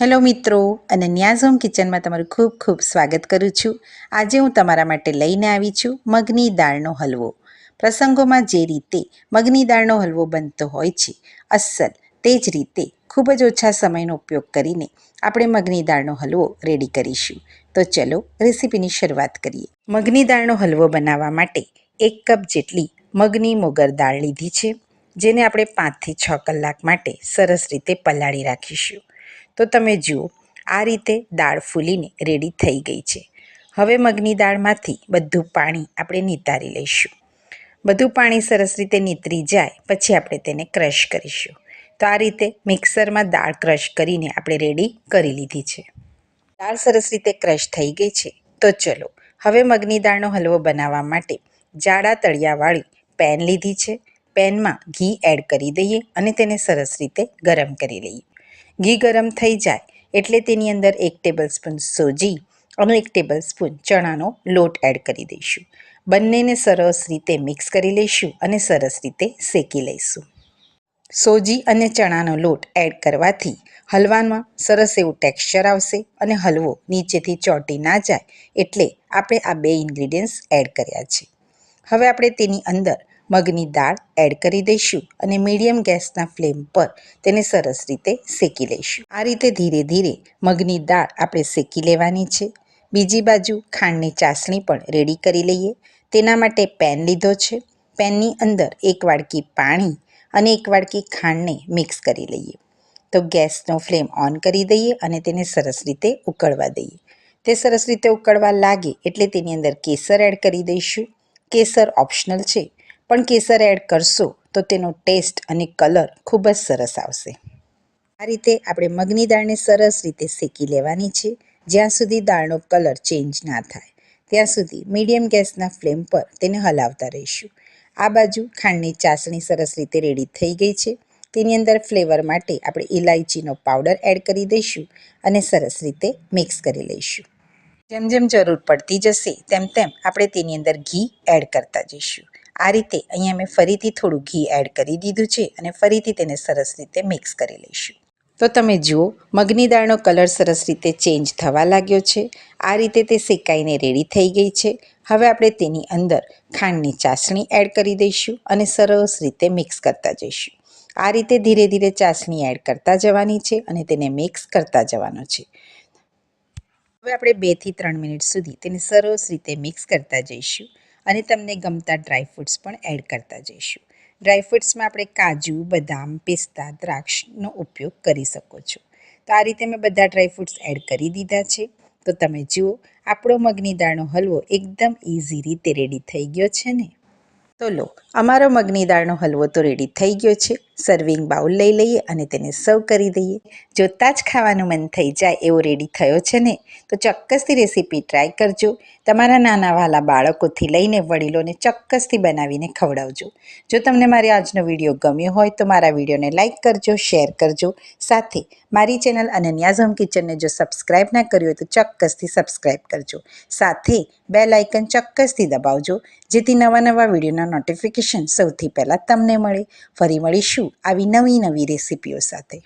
Hello મિત્રો અને ન્યાઝ home કિચનમાં તમારું ખૂબ ખૂબ સ્વાગત કરું છું. આજે હું તમારા માટે લઈને આવી છું મગની દાળનો હલવો. પ્રસંગોમાં જે રીતે મગની દાળનો હલવો બનતો હોય છે, અસલ તે જ રીતે ખૂબ જ ઓછા સમયનો ઉપયોગ કરીને આપણે મગની દાળનો હલવો રેડી કરીશું. તો ચલો રેસીપીની શરૂઆત કરીએ. મગની દાળનો હલવો બનાવવા માટે એક કપ જેટલી મગની મોગર દાળ લીધી છે, જેને આપણે પાંચથી છ કલાક માટે સરસ રીતે પલાળી રાખીશું. તો તમે જુઓ, આ રીતે દાળ ફૂલીને રેડી થઈ ગઈ છે. હવે મગની દાળમાંથી બધું પાણી આપણે નિતારી લઈશું. બધું પાણી સરસ રીતે નીતરી જાય, પછી આપણે તેને ક્રશ કરીશું. તો આ રીતે મિક્સરમાં દાળ ક્રશ કરીને આપણે રેડી કરી લીધી છે. દાળ સરસ રીતે ક્રશ થઈ ગઈ છે. તો ચલો, હવે મગની દાળનો હલવો બનાવવા માટે જાડા તળિયાવાળી પેન લીધી છે. પેનમાં ઘી એડ કરી દઈએ અને તેને સરસ રીતે ગરમ કરી લઈએ. ઘી ગરમ થઈ જાય એટલે તેની અંદર એક ટેબલ સ્પૂન સોજી અને એક ટેબલ સ્પૂન ચણાનો લોટ એડ કરી દઈશું. બંનેને સરસ રીતે મિક્સ કરી લઈશું અને સરસ રીતે શેકી લઈશું. સોજી અને ચણાનો લોટ એડ કરવાથી હલવામાં સરસ એવું ટેક્સચર આવશે અને હલવો નીચેથી ચોંટી ના જાય એટલે આપણે આ બે ઇન્ગ્રીડિયન્ટ્સ એડ કર્યા છે. હવે આપણે તેની અંદર મગની દાળ એડ કરી દઈશું અને મીડિયમ ગેસના ફ્લેમ પર તેને સરસ રીતે શેકી લઈશું. આ રીતે ધીરે ધીરે મગની દાળ આપણે શેકી લેવાની છે. બીજી બાજુ ખાંડની ચાસણી પણ રેડી કરી લઈએ. તેના માટે પેન લીધો છે. પેનની અંદર એક વાડકી પાણી અને એક વાડકી ખાંડને મિક્સ કરી લઈએ. તો ગેસનો ફ્લેમ ઓન કરી દઈએ અને તેને સરસ રીતે ઉકળવા દઈએ. તે સરસ રીતે ઉકળવા લાગે એટલે તેની અંદર કેસર એડ કરી દઈશું. કેસર ઓપ્શનલ છે. પણ કેસર એડ કરશો તો તેનો ટેસ્ટ અને કલર ખૂબ જ સરસ આવશે. આ રીતે આપણે મગની દાળને સરસ રીતે શેકી લેવાની છે. જ્યાં સુધી દાળનો કલર ચેન્જ ના થાય, ત્યાં સુધી મીડિયમ ગેસના ફ્લેમ પર તેને હલાવતા રહીશું. આ બાજુ ખાંડની ચાસણી સરસ રીતે રેડી થઈ ગઈ છે. તેની અંદર ફ્લેવર માટે આપણે ઇલાયચીનો પાવડર એડ કરી દઈશું અને સરસ રીતે મિક્સ કરી લઈશું. જેમ જેમ જરૂર પડતી જશે, તેમ તેમ આપણે તેની અંદર ઘી એડ કરતા જઈશું. આ રીતે અહીંયા મેં ફરીથી થોડું ઘી એડ કરી દીધું છે અને ફરીથી તેને સરસ રીતે મિક્સ કરી લઈશું. તો તમે જુઓ, મગની દાળનો કલર સરસ રીતે ચેન્જ થવા લાગ્યો છે. આ રીતે તે શેકાઈને રેડી થઈ ગઈ છે. હવે આપણે તેની અંદર ખાંડની ચાસણી એડ કરી દઈશું અને સરસ રીતે મિક્સ કરતા જઈશું. આ રીતે ધીરે ધીરે ચાસણી એડ કરતા જવાની છે અને તેને મિક્સ કરતા જવાનો છે. હવે આપણે બેથી ત્રણ મિનિટ સુધી તેને સરસ રીતે મિક્સ કરતા જઈશું. અને તમને ગમતા ડ્રાયફ્રૂટ્સ પણ એડ કરતા જઈશું. ડ્રાયફ્રૂટ્સમાં આપણે કાજુ, બદામ, પિસ્તા, દ્રાક્ષનો ઉપયોગ કરી શકો છો. તો આ રીતે મેં બધા ડ્રાયફ્રૂટ્સ એડ કરી દીધા છે. તો તમે જુઓ, આપણો મગની દાળનો હલવો એકદમ ઇઝી રીતે રેડી થઈ ગયો છે ને? તો લો, અમારો મગની દાળનો હલવો તો રેડી થઈ ગયો છે. સર્વિંગ બાઉલ લઈ લઈએ અને તેને સર્વ કરી દઈએ. જોતાં જ ખાવાનું મન થઈ જાય એવો રેડી થયો છે ને? તો ચોક્કસથી રેસીપી ટ્રાય કરજો. તમારા નાના વાલા બાળકોથી લઈને વડીલોને ચોક્કસથી બનાવીને ખવડાવજો. જો તમને મારી આજનો વીડિયો ગમ્યો હોય તો મારા વિડીયોને લાઇક કરજો શેર કરજો. સાથે મારી ચેનલ અનન્યાઝ હોમ કિચનને જો સબસ્ક્રાઈબ ના કર્યું હોય તો ચોક્કસથી સબસ્ક્રાઈબ કરજો. સાથે બે લાઇકન ચોક્કસથી દબાવજો, જેથી નવા નવા વિડીયોના નોટિફિકેશન સૌથી પહેલાં તમને મળે. ફરી મળીશું. આવી નવી નવી રેસીપીઓ સાથે